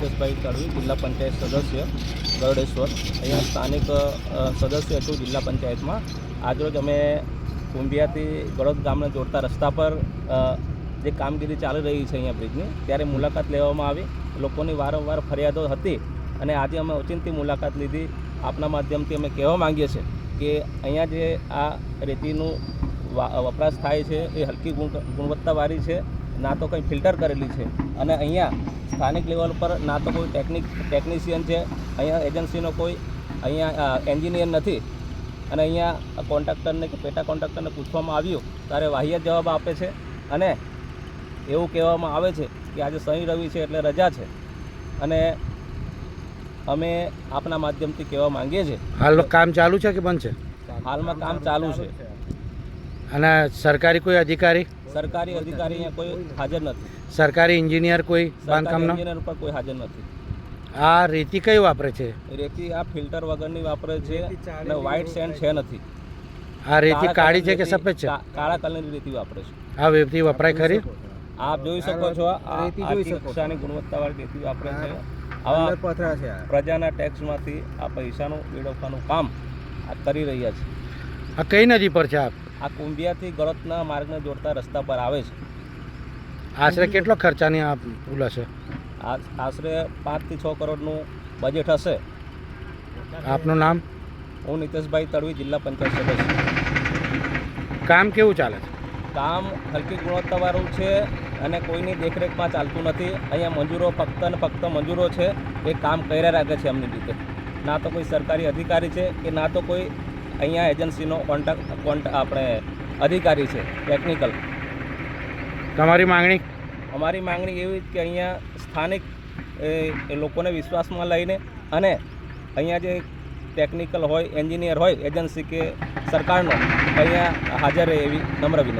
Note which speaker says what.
Speaker 1: નિતેશભાઈ તળવી જિલ્લા પંચાયત સદસ્ય, ગરડેશ્વર. અહીંયા સ્થાનિક સદસ્ય છું જિલ્લા પંચાયતમાં. આજરોજ અમે કુંભિયાથી ગળોદ ગામને જોડતા રસ્તા પર જે કામગીરી ચાલી રહી છે અહીંયા બ્રિજની, ત્યારે મુલાકાત લેવામાં આવી. લોકોની વારંવાર ફરિયાદો હતી અને આજે અમે ઓચિંતી મુલાકાત લીધી. આપના માધ્યમથી અમે કહેવા માંગીએ છીએ કે અહીંયા જે આ રેતીનું વપરાશ થાય છે, એ હલકી ગુણ- ગુણવત્તાવાળી છે. ના તો કંઈ ફિલ્ટર કરેલી છે. અને અહીંયા સ્થાનિક લેવલ પર ના તો કોઈ ટેકનિક ટેકનિશિયન છે. અહીંયા એજન્સીનો કોઈ અહીંયા એન્જિનિયર નથી. અને અહીંયા કોન્ટ્રાક્ટરને કે પેટા કોન્ટ્રાક્ટરને પૂછવામાં આવ્યું ત્યારે વાહિયાત જવાબ આપે છે. અને એવું કહેવામાં આવે છે કે આજે શનિ રવિ છે એટલે રજા છે. અને અમે આપના માધ્યમથી કહેવા માંગીએ છીએ.
Speaker 2: હાલ કામ ચાલુ છે કે બંધ છે?
Speaker 1: હાલમાં કામ ચાલુ છે.
Speaker 2: અને સરકારી કોઈ અધિકારી?
Speaker 1: સરકારી અધિકારી અહીંયા કોઈ હાજર નથી.
Speaker 2: સરકારી એન્જિનિયર કોઈ બાંધકામનો?
Speaker 1: એન્જિનિયર ઉપર કોઈ હાજર નથી.
Speaker 2: આ રેતી કઈ વાપરે છે?
Speaker 1: રેતી આ ફિલ્ટર વગરની વાપરે છે અને વ્હાઇટ સેન્ડ છે નથી.
Speaker 2: આ રેતી કાળી છે કે સફેદ છે?
Speaker 1: કાળા કલરની રેતી વાપરે છે.
Speaker 2: આ રેતી વપરાય ખરી?
Speaker 1: આપ જોઈ શકો છો આ રેતી આર્થિક કક્ષાની ગુણવત્તાવાળી રેતી વાપરે છે. આવા પ્રજાના ટેક્સમાંથી આ પૈસાનું મેળવવાનું કામ આ કરી રહ્યા છે.
Speaker 2: આ કઈ નદી પર છે આપ?
Speaker 1: આ કુંભિયાથી ગળતના માર્ગને જોડતા રસ્તા પર આવે છે.
Speaker 2: આશરે કેટલો ખર્ચાની આ પુલ હશે?
Speaker 1: આશરે પાંચથી છ કરોડનું બજેટ હશે.
Speaker 2: આપનું નામ?
Speaker 1: હું નીતેશભાઈ તડવી જિલ્લા પંચાયત સદસ્ય.
Speaker 2: કામ કેવું ચાલે છે?
Speaker 1: કામ હલકી ગુણવત્તાવાળું છે અને કોઈની દેખરેખમાં ચાલતું નથી. અહીંયા મજૂરો ફક્ત ને ફક્ત મજૂરો છે. એ કામ કર્યા રાખે છે એમની રીતે. ના તો કોઈ સરકારી અધિકારી છે કે ના તો કોઈ અહીંયા એજન્સીનો કોન્ટેક્ટ કોન્ટ આપણે અધિકારી છે ટેકનિકલ
Speaker 2: તમારી માંગણી?
Speaker 1: અમારી માંગણી એવી કે અહીંયા સ્થાનિક એ એ લોકોને વિશ્વાસમાં લઈને અને અહીંયા જે ટેકનિકલ હોય એન્જિનિયર હોય એજન્સી કે સરકારનો અહીંયા હાજર રહે એવી નમ્ર વિનંતી.